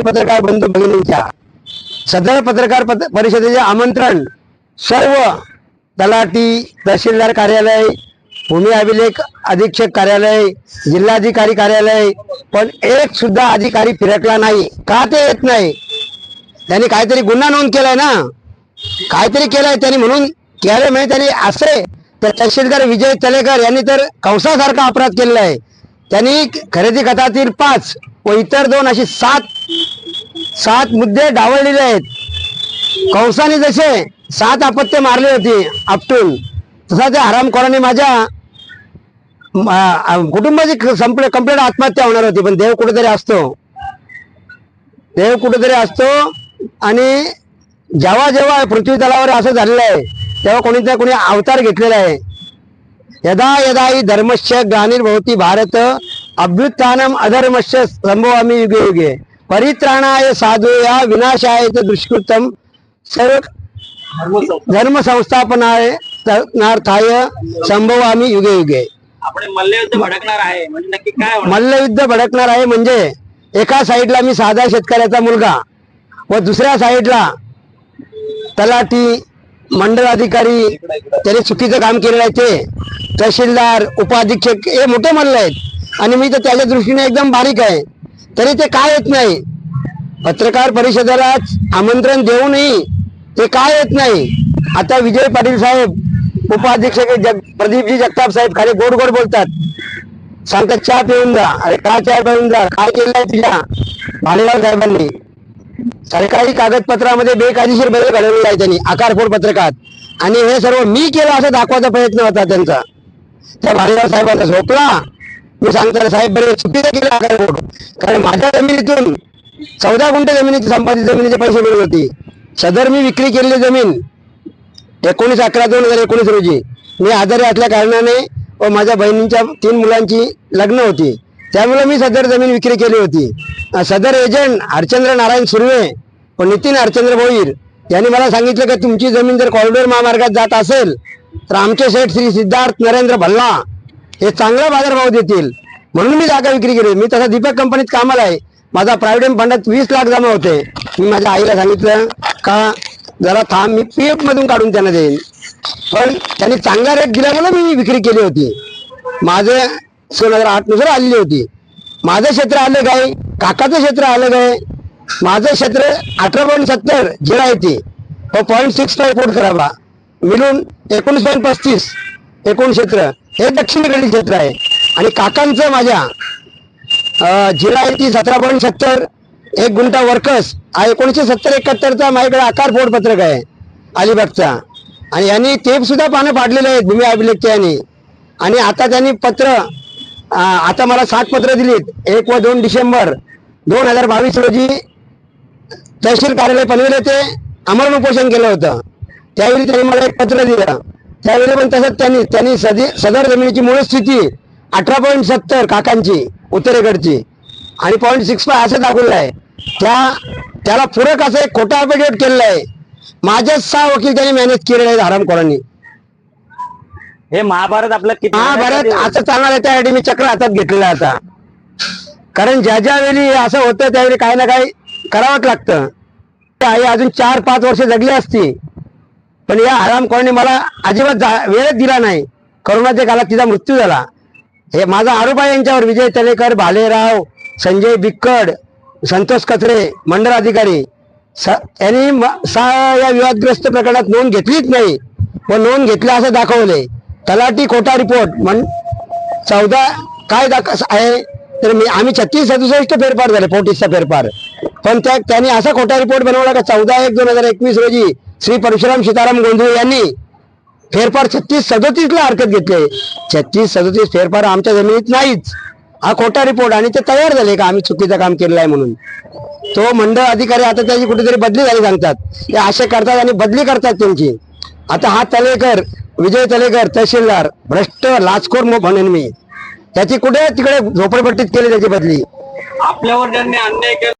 पत्रकार बंधू भगिनींच्या. सदर पत्रकार परिषदेचे आमंत्रण सर्व तलाठी तहसीलदार कार्यालय भूमी अभिलेख अधीक्षक कार्यालय जिल्हाधिकारी कार्यालय पण एक सुद्धा अधिकारी फिरकला नाही. का ते येत नाही? त्यांनी काहीतरी गुन्हा नोंद केलाय ना? काहीतरी केलंय त्यांनी म्हणून केलं म्हणजे त्यांनी असे तर तहसीलदार विजय तलेकर यांनी तर कंसासारखा अपराध केलेला आहे. त्यांनी खरेदी खतातील पाच व इतर दोन अशी सात सात मुद्दे डावळलेले आहेत. कंसाने जसे सात अपत्य मारली होती आपटून तसा त्या हरामखोराने माझ्या कुटुंबाची संपले कंप्लेंट आत्महत्या होणार होती पण देव कुठेतरी असतो. देव कुठेतरी असतो आणि जेव्हा जेव्हा पृथ्वी तलावर असं झालेलं आहे तेव्हा कोणी ना कोणी अवतार घेतलेला आहे. यदा यदा ही धर्मश्च ग्रामीण भोवती भारत अभ्युत्थानम अधर्मस्य संभवामी युगे युगे. परित्राणाय साधू या विनाशाय दुष्कृतम सर्व धर्म संस्थापनाय नार्थाय संभवामी युगे युगे. आपण मल्लयुद्ध भडकणार आहे म्हणजे नक्की काय मल्लयुद्ध भडकणार आहे म्हणजे एका साईडला मी साधा शेतकऱ्याचा मुलगा व दुसऱ्या साईडला तलाठी मंडळ अधिकारी त्याने चुकीचं काम केलेलं आहे ते. तहसीलदार उपाधीक्षक हे मोठे मल्ल आहेत. आणि मी तर त्याच्या दृष्टीने एकदम बारीक आहे. तरी ते काय येत नाही. पत्रकार परिषदेला आमंत्रण देऊनही ते काय येत नाही. आता विजय पाटील साहेब उपाध्यक्ष जग प्रदीपजी जगताप साहेब खाली गोड गोड बोलतात. सांगतात चहा पिऊन जा. अरे काय चहा पिऊन जा? काय केलंय तुझ्या? भालेराव साहेबांनी. सरकारी कागदपत्रामध्ये बेकायदेशीर बदल घडवलेला आहे त्यांनी आकारफोड पत्रकात. आणि हे सर्व मी केलं असं दाखवायचा प्रयत्न होता त्यांचा. त्या भालेराव साहेबांचा झोपला. मी सांगतो साहेब बरे चुकीचं केलं आकारफोड कारण माझ्या जमिनीतून चौदा गुंठ जमिनीची संपादित जमिनीचे पैसे मिळत होते. सदर मी विक्री केलेली जमीन एकोणीस अकरा दोन हजार एकोणीस रोजी. मी आजारी असल्या कारणाने व माझ्या बहिणींच्या तीन मुलांची लग्न होती. त्यामुळे मी सदर जमीन विक्री केली होती. सदर एजंट हरचंद्र नारायण सुर्वे व नितीन हरचंद्र भोईर यांनी मला सांगितलं की तुमची जमीन जर कॉरिडोर महामार्गात जात असेल तर आमचे शेठ श्री सिद्धार्थ नरेंद्र भल्ला हे चांगला बाजारभाव देतील. म्हणून मी जागा विक्री केली. मी तसा दीपक कंपनीत कामाला आहे. माझा प्रायव्हेट फंडात वीस लाख जमा होते. मी माझ्या आईला सांगितलं का जरा थांब मी पी एफ मधून काढून त्यांना देईन. पण त्यांनी चांगला रेट दिल्यामुळे मी विक्री केली होती. माझे दोन हजार आठनुसार आलेली होती. माझं क्षेत्र आलं काय? काकाचं क्षेत्र आलं काय? माझं क्षेत्र अठरा पॉईंट सत्तर जिरा येते पॉईंट सिक्स फाय फूट करावा मिळून एकोणीस पॉईंट पस्तीस एकूण क्षेत्र. हे दक्षिणेकडील क्षेत्र आहे. आणि काकांचं माझ्या जिल्हा आहे ती सतरा पॉईंट सत्तर एक गुंठा वर्कस हा एकोणीसशे सत्तर एकाहत्तरचा माझ्याकडे आकार फोड पत्रक आहे अलिबागचा. आणि यांनी ते सुद्धा पानं पाडलेले आहेत भूमी अभिलेखच्या यांनी. आणि आता त्यांनी पत्र आता मला सात पत्र दिलीत एक व दोन डिसेंबर दोन हजार बावीस रोजी तहसील कार्यालय पनवेल येथे अमरण उपोषण केलं होतं. त्यावेळी त्यांनी मला एक पत्र दिलं. त्यावेळी पण तसंच त्यांनी त्यांनी सदी सदर जमिनीची मूळ स्थिती अठरा पॉईंट सत्तर काकांची उत्तरेकडची. आणि पॉईंट सिक्स फाय असं दाखवलं आहे. त्या त्याला पूरक असं एक खोटं अफिडेविट केलेलं आहे. माझेच सहा वकील त्यांनी मॅनेज केलेले आहेत हरामखोरांनी हे महाभारत आपलं किती महाभारत असं चालणार आहे त्यासाठी मी चक्र हातात घेतलेलं आहे आता. कारण ज्या ज्या वेळी असं होतं त्यावेळी काही ना काही करावंच लागतं. आई अजून चार पाच वर्ष जगली असती. पण या हरामखोरांनी मला अजिबात जा- वेळच दिला नाही. करोनाच्या काळात तिचा मृत्यू झाला. हे माझा आरोप आहे यांच्यावर विजय तलेकर भालेराव संजय बिक्कड संतोष कचरे मंडळ अधिकारी. स यांनी म- सा- या विवादग्रस्त प्रकरणात नोंद घेतलीच नाही. व नोंद घेतल्या असं दाखवले. तलाठी खोटा रिपोर्ट. म्हण चौदा काय दाख आहे? तर मी आम्ही छत्तीस सदुसष्ट फेरफार झाले फोर्टीसचा फेरफार. पण त्या त्यांनी असा खोटा रिपोर्ट बनवला का चौदा एक दोन हजार एकवीस रोजी श्री परशुराम सीताराम गोंधळे यांनी फेरफार छत्तीस सदतीसला हरकत घेतले छत्तीस सदोतीस फेरफार आमच्या जमिनीत नाहीच. हा खोटा रिपोर्ट आणि ते तयार झाले का आम्ही चुकीचं काम केलेलं आहे म्हणून. तो मंडळ अधिकारी आता त्याची कुठेतरी बदली झाली सांगतात. ते असे करतात आणि बदली करतात त्यांची. आता हा तलेकर विजय तलेकर तहसीलदार भ्रष्ट लाचखोर म्हणेन मी. त्याची कुठे तिकडे झोपडपट्टीत केली त्याची बदली? आपल्यावर ज्यांनी अन्याय केला.